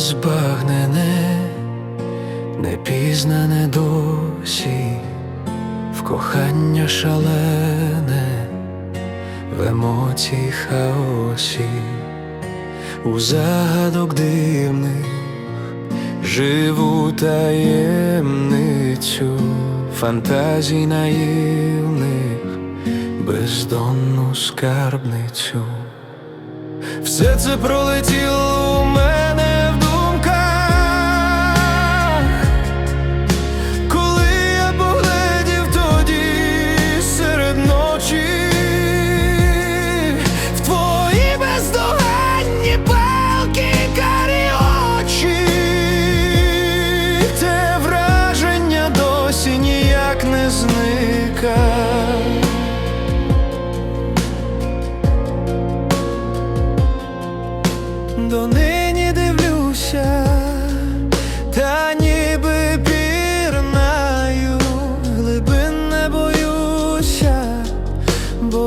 незбагнене, непізнане досі, в кохання шалене, в емоції хаосі, у загадок дивних живу таємницю фантазій наївних, бездонну скарбницю. Все це пролетіло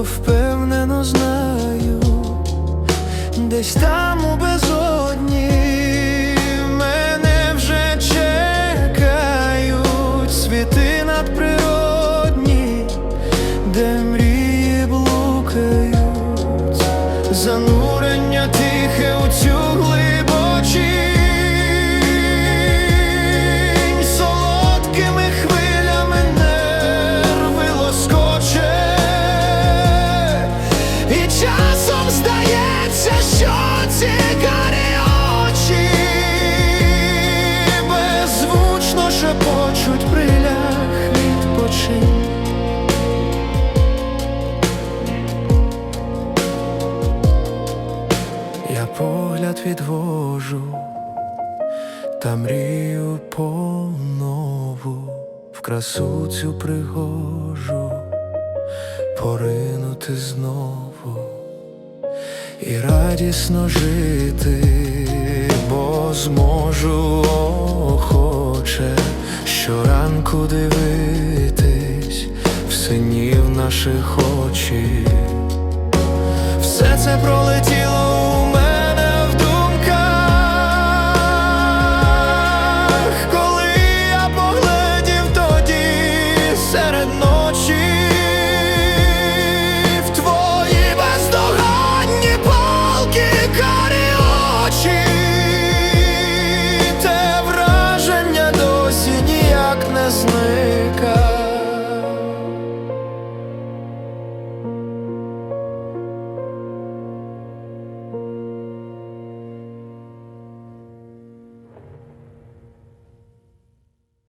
впевнено знаю, десь там у безодні погляд відвожу та мрію понову в красу цю пригожу поринути знову і радісно жити, бо зможу охоче щоранку дивитись в синів наших очі. Все це пролетіло